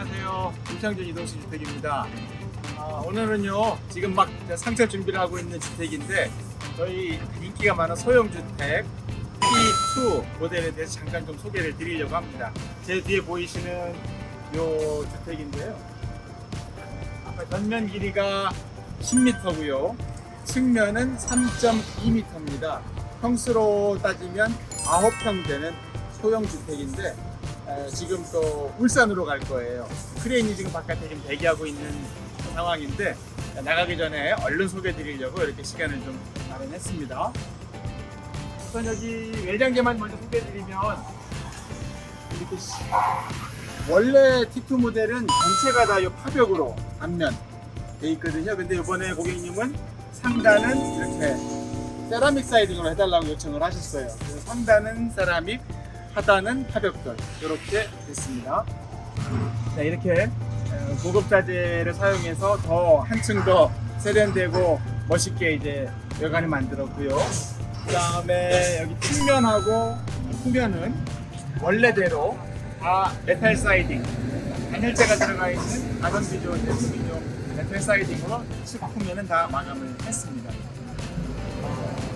안녕하세요. 김창준 이동식 주택입니다. 아, 오늘은요, 지금 막 상세 준비를 하고 있는 주택인데, 저희 인기가 많은 소형주택 P2 모델에 대해서 잠깐 좀 소개를 드리려고 합니다. 제 뒤에 보이시는 요 주택인데요. 아까 전면 길이가 10m고요. 측면은 3.2m입니다. 평수로 따지면 9평 되는 소형 주택인데 에, 지금 또 울산으로 갈 거예요. 크레인이 지금 바깥에 지금 대기하고 있는 상황인데 나가기 전에 얼른 소개 드리려고 이렇게 시간을 좀 마련했습니다. 우선 여기 외장재만 먼저 소개 드리면 이렇게 시- 원래 T2 모델은 전체가 다 이 파벽으로 앞면 돼 있거든요. 근데 이번에 고객님은 상단은 이렇게 세라믹 사이딩으로 해달라고 요청을 하셨어요. 그래서 상단은 세라믹, 하단은 파벽돌 이렇게 됐습니다. 자, 이렇게 어, 고급 자재를 사용해서 더 한층 더 세련되고 멋있게 이제 외관을 만들었고요. 그다음에 여기 측면하고 후면은 원래대로 다 메탈 사이딩 단열재가 들어가 있는 가전 비주얼 제품이죠. 메탈 사이딩으로 측 후면은 다 마감을 했습니다.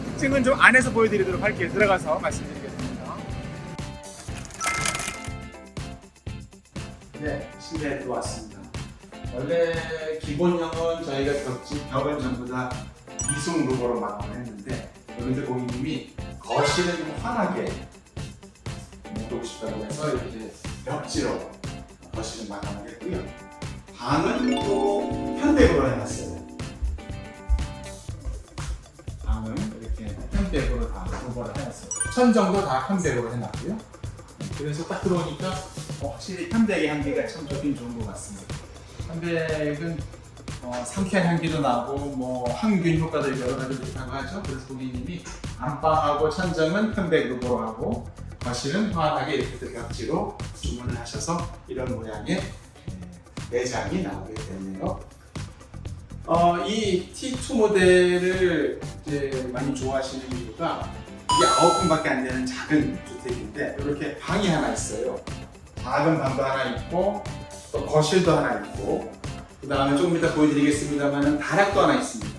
특징은 좀 안에서 보여드리도록 할게요. 들어가서 말씀드리겠습 네, 실내에 들어왔습니다. 원래 기본형은 저희가 벽지, 벽은 전부 다 이송 루버로 마감을 했는데 그런데 고객님이 거실을 좀 환하게 놔두고 싶다고 해서 이렇게 벽지로 거실을 마감을 했고요. 방은 또 현대로 해놨어요. 방은 이렇게 현대로 다 루버를 해놨어요. 천정도 다 현대로 해놨고요. 그래서 딱 들어오니까 어, 확실히 현대의 향기가 참 좋긴 좋은 것 같습니다. 현대는 어, 상쾌한 향기도 나고 뭐 항균 효과도 여러 가지 좋다고 하죠. 그래서 고객님이 안방하고 천정은 현대 루버로 하고 거실은 환하게 이렇게 또 벽지로 주문을 하셔서 이런 모양의 예, 내장이 나오게 됐네요. 어, 이 T2 모델을 이제 많이 좋아하시는 이유가 이게 9평밖에 안 되는 작은 주택인데 이렇게 방이 하나 있어요. 작은 방도 하나 있고 또 거실도 하나 있고 그 다음에 조금 이따 보여드리겠습니다만은 다락도 하나 있습니다.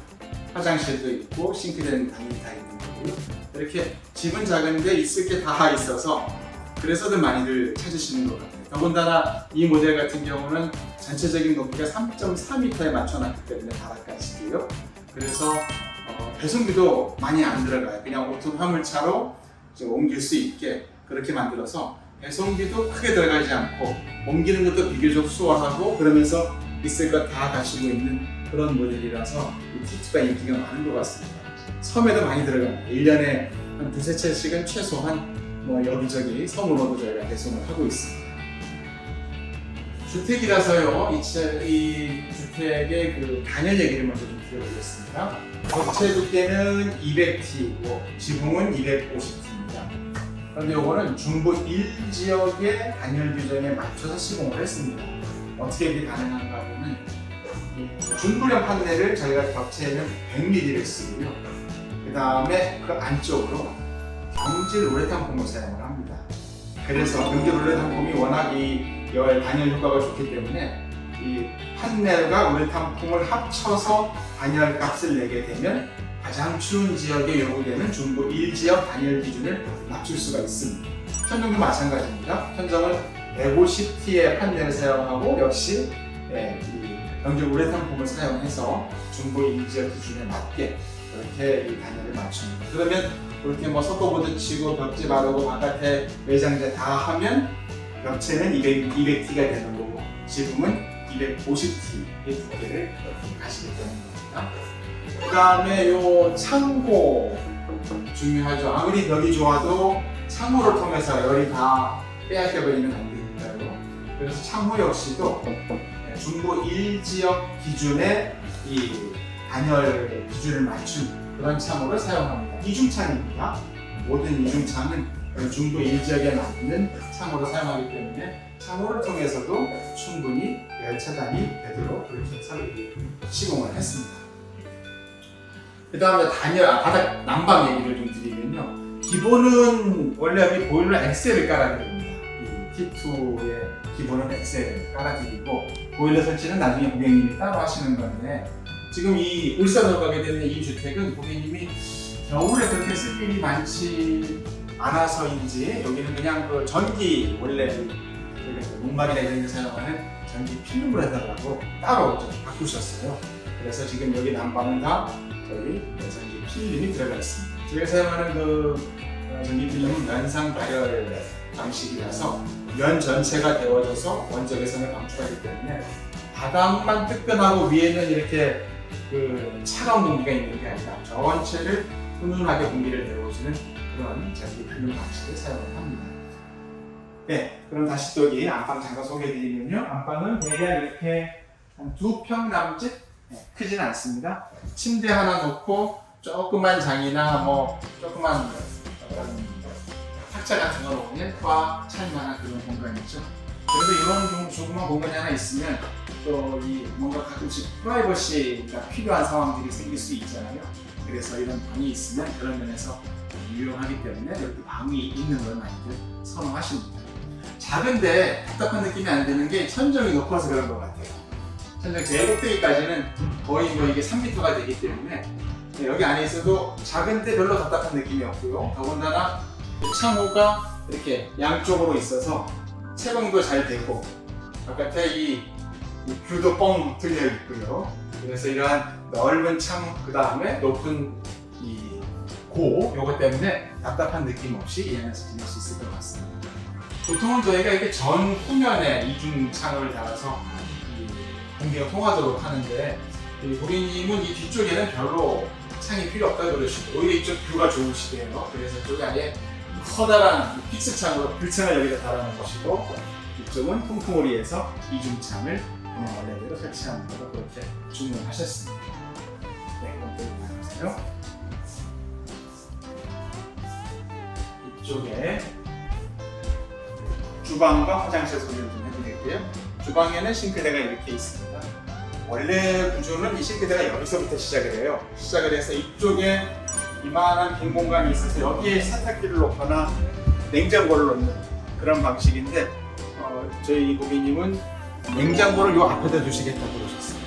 화장실도 있고 싱크대는 당연히 다 있는 거고요. 이렇게 집은 작은데 있을 게 다 있어서 그래서들 많이들 찾으시는 것 같아요. 더군다나 이 모델 같은 경우는 전체적인 높이가 3.4m에 맞춰놨기 때문에 다락까지도요. 그래서 어, 배송비도 많이 안 들어가요. 그냥 오토 화물차로 옮길 수 있게 그렇게 만들어서 배송비도 크게 들어가지 않고 옮기는 것도 비교적 수월하고 그러면서 있을 것 다 가지고 있는 그런 모델이라서 이 T2가 인기가 많은 것 같습니다. 섬에도 많이 들어갑니다. 1년에 한 두세 채씩은 최소한 뭐 여기저기 섬으로도 저희가 배송을 하고 있습니다. 주택이라서요, 이, 차- 이 주택의 그 단열 얘기를 먼저 좀 드려보겠습니다. 전체 두께는 200T고 지붕은 250T입니다. 그런데 이거는 중부 1 지역의 단열 규정에 맞춰서 시공을 했습니다. 어떻게 이게 가능한가 하면은 이 중부형 판넬을 저희가 벽체에는 100mm를 쓰고요. 그 다음에 그 안쪽으로 경질 우레탄 폼을 사용을 합니다. 그래서 경질 우레탄 폼이 워낙 이열 단열 효과가 좋기 때문에 이 판넬과 우레탄 폼을 합쳐서 단열 값을 내게 되면 가장 추운 지역에 요구되는 중부 1지역 단열 기준을 맞출 수가 있습니다. 천정도 마찬가지입니다. 천정은 150T의 판넬을 사용하고 역시 예, 이 경질 우레탄 폼을 사용해서 중부 1지역 기준에 맞게 이렇게 이 단열을 맞춥니다. 그러면 이렇게 뭐 석고보드 치고 벽지 바르고 바깥에 외장재 다 하면 벽체는 200, 200T가 되는 거고 지붕은 250T의 두께를 가시게 되는 겁니다. 그 다음에 요 창고 중요하죠. 아무리 벽이 좋아도 창호를 통해서 열이 다 빼앗겨 버리면 안 되니까요. 그래서 창호 역시도 중부 1지역 기준의 이 단열 기준을 맞춘 그런 창호를 사용합니다. 이중창입니다. 모든 이중창은 중부 1지역에 맞는 창호를 사용하기 때문에 창호를 통해서도 충분히 열 차단이 되도록 그렇게 시공을 했습니다. 그 다음에 단열, 아, 바닥 난방 얘기를 좀 드리면요. 기본은 원래 보일러 엑셀을. 이 T2의 기본은 엑셀을 깔아드리고 보일러 설치는 나중에 고객님이 따로 하시는 건데 지금 이 울산으로 가게 되는 이 주택은 고객님이 겨울에 그렇게 쓸 일이 많지 않아서인지 여기는 그냥 그 전기 원래 그 농막이나 이런 데 사용하는 전기 필름으로 해달라고 따로 좀 바꾸셨어요. 그래서 지금 여기 난방은 다 저희 전기 필름이 들어가 있습니다. 저희가 사용하는 그 어, 전기 필름은 면상 발열 방식이라서 면 전체가 데워져서 원적외선을 방출하기 때문에 바닥만 뜨끈하고 위에는 이렇게 그 차가운 공기가 있는 게 아니라 전체를 훈훈하게 공기를 데워주는 그런 전기 필름 방식을 사용을 합니다. 네, 그럼 다시 또 여기 안방 잠깐 소개해드리면요. 안방은 대략 이렇게 한 두 평 남짓 네, 크진 않습니다. 침대 하나 놓고 조그만 장이나 뭐 조그만 탁자 같은 거 놓으면 꽉 찰만한 그런 공간이죠. 그래도 이런 좀 조그만 공간이 하나 있으면 또 이 뭔가 가끔씩 프라이버시가 필요한 상황들이 생길 수 있잖아요. 그래서 이런 방이 있으면 그런 면에서 유용하기 때문에 이렇게 방이 있는 걸 많이들 선호하십니다. 작은데 답답한 느낌이 안 드는 게 천정이 높아서 그런 것 같아요. 천정 제일 꼭대기까지는 거의 뭐 이게 3m가 되기 때문에 네, 여기 안에 있어도 작은데 별로 답답한 느낌이 없고요. 더군다나 창호가 이렇게 양쪽으로 있어서 채광도 잘 되고 바깥에 이, 이 뷰도 뻥 뚫려 있고요. 그래서 이러한 넓은 창, 그 다음에 높은 이 고, 요거 때문에 답답한 느낌 없이 이 안에서 지낼 수 있을 것 같습니다. 보통은 저희가 이렇게 전 후면에 이중 창을 달아서 이 공기가 통하도록 하는데 이 고객님은 이 뒤쪽에는 별로 창이 필요 없다 그러시고 오히려 이쪽 뷰가 좋으시대요. 그래서 이쪽에 아예 커다란 픽스 창으로 불창을 여기다 달아놓은 것이고 이쪽은 통풍오리에서 이중창을 원래대로 설치하는 거로 그렇게 주문하셨습니다. 네, 그럼 또 보세요. 이쪽에 주방과 화장실 소개를 좀 해드릴게요. 주방에는 싱크대가 이렇게 있습니다. 원래 구조는 이 싱크대가 여기서부터 시작을 해요. 시작을 해서 이쪽에 이만한 빈 공간이 있어서 여기에 세탁기를 놓거나 냉장고를 놓는 그런 방식인데 어, 저희 고객님은 냉장고를 요 앞에다 두시겠다고 그러셨어요.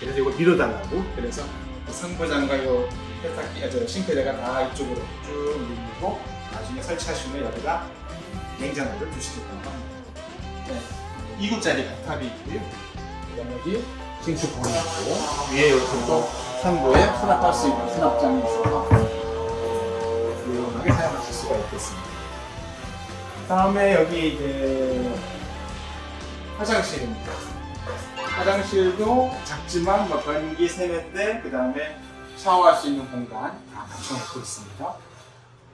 그래서 이거 밀어달라고 그래서 상부장과 요 세탁기, 아, 저 싱크대가 다 이쪽으로 쭉 밀리고 나중에 설치하시면 여기다 냉장고를 두시겠다고 합니다. 네, 2구짜리 탑이 있고요. 그다음에 여기 싱크볼이 있고 위에 이렇게 또 상부에 수납할 수 있는 수납장이 있어서 유용하게 사용하실 수가 있겠습니다. 다음에 여기 이제 화장실입니다. 화장실도 작지만 뭐 변기 세면대 그 다음에 샤워할 수 있는 공간 다 갖춰놓고 있습니다.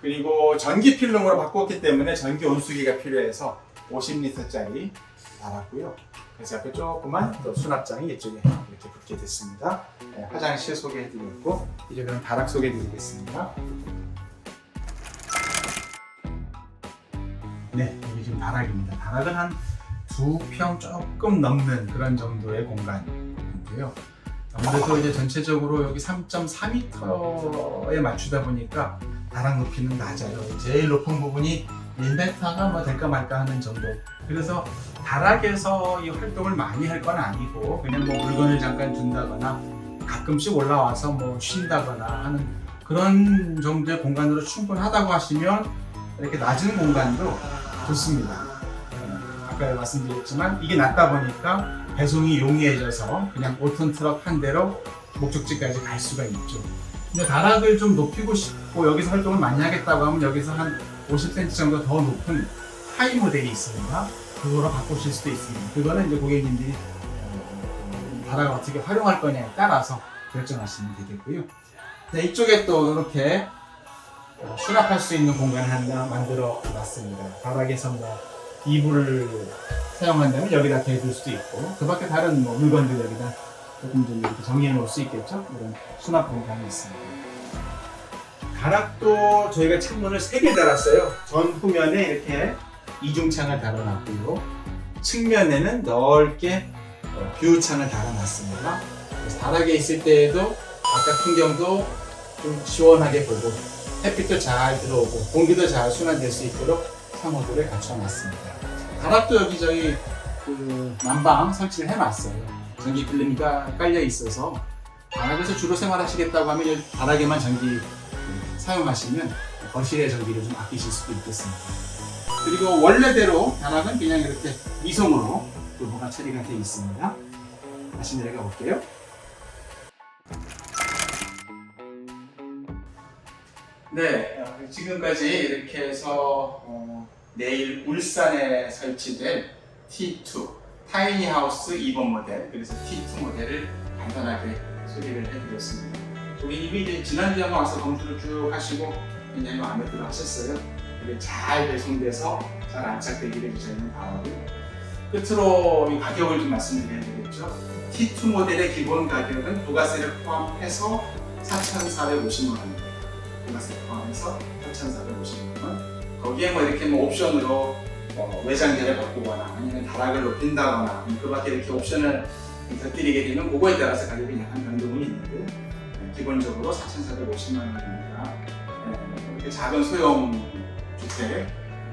그리고 전기 필름으로 바꿨기 때문에 전기 온수기가 필요해서 50리터짜리 달았고요. 그래서 옆에 조그만 또 수납장이 이쪽에 이렇게 붙게 됐습니다. 네, 화장실 소개해드렸고 이제 그럼 다락 소개해드리겠습니다. 네, 여기 지금 다락입니다. 다락은 한 두 평 조금 넘는 그런 정도의 공간인데요. 아무래도 이제 전체적으로 여기 3.4m에 맞추다 보니까 다락 높이는 낮아요. 제일 높은 부분이 1m가 뭐 될까 말까 하는 정도. 그래서 다락에서 이 활동을 많이 할 건 아니고 그냥 뭐 물건을 잠깐 둔다거나 가끔씩 올라와서 뭐 쉰다거나 하는 그런 정도의 공간으로 충분하다고 하시면 이렇게 낮은 공간도 좋습니다. 아까 말씀드렸지만 이게 낮다 보니까 배송이 용이해져서 그냥 5톤 트럭 한 대로 목적지까지 갈 수가 있죠. 근데 다락을 좀 높이고 싶고 여기서 활동을 많이 하겠다고 하면 여기서 한 50cm 정도 더 높은 하이 모델이 있습니다. 그거로 바꾸실 수도 있습니다. 그거는 이제 고객님들이 어, 다락을 어떻게 활용할 거냐에 따라서 결정하시면 되겠고요. 네, 이쪽에 또 이렇게 어, 수납할 수 있는 공간을 하나 만들어 놨습니다. 바닥에서 뭐 이불을 사용한다면 여기다 대둘 수도 있고 그 밖에 다른 뭐 물건들 여기다 조금 좀 이렇게 정리해 놓을 수 있겠죠? 이런 수납 공간이 있습니다. 다락도 저희가 창문을 3개 달았어요. 전 후면에 이렇게 이중창을 달아놨고요. 측면에는 넓게 어, 뷰창을 달아놨습니다. 다락에 있을 때에도 바깥 풍경도 좀 시원하게 보고 햇빛도 잘 들어오고 공기도 잘 순환될 수 있도록 창호들을 갖춰놨습니다. 다락도 여기 저희 그 난방 설치를 해놨어요. 전기 필름가 깔려 있어서 바닥에서 주로 생활하시겠다고 하면 이 바닥에만 전기 사용하시면 거실의 전기를 좀 아끼실 수도 있겠습니다. 그리고 원래대로 단학은 그냥 이렇게 미송으로 도보가 처리가 되어 있습니다. 다시 내려가 볼게요. 네, 어, 지금까지 이렇게 해서 어, 내일 울산에 설치될 T2 타이니 하우스 2번 모델 그래서 T2 모델을 간단하게 소개를 해드렸습니다. 우리 이미 이제 지난주에 와서 검수를 쭉 하시고 굉장히 마음에 들어 하셨어요. 이게 잘 배송돼서 잘 안착되기를 저희는 바라고요. 끝으로 이 가격을 좀 말씀드려야 되겠죠. T2 모델의 기본 가격은 부가세를 포함해서 4,450만 원입니다. 부가세 포함해서 4,450만 원. 거기에 뭐 이렇게 뭐 옵션으로 어, 외장재를 바꾸거나 아니면 다락을 높인다거나 그 밖에 이렇게 옵션을 곁들이게 되면 그거에 따라서 가격이 약간 변동이 있는데 네, 기본적으로 4,450만 원입니다. 네, 이렇게 작은 소형 주택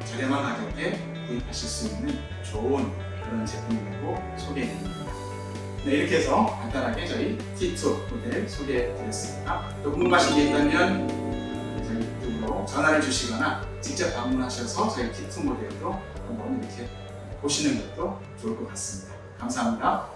저렴한 가격에 구입하실 수 있는 좋은 그런 제품이라고 소개해드립니다. 네, 이렇게 해서 간단하게 저희 T2 모델 소개해드렸습니다. 또 궁금하신 게 있다면 저희 유튜브로 전화를 주시거나 직접 방문하셔서 저희 T2 모델도 한번 이렇게 보시는 것도 좋을 것 같습니다. 감사합니다.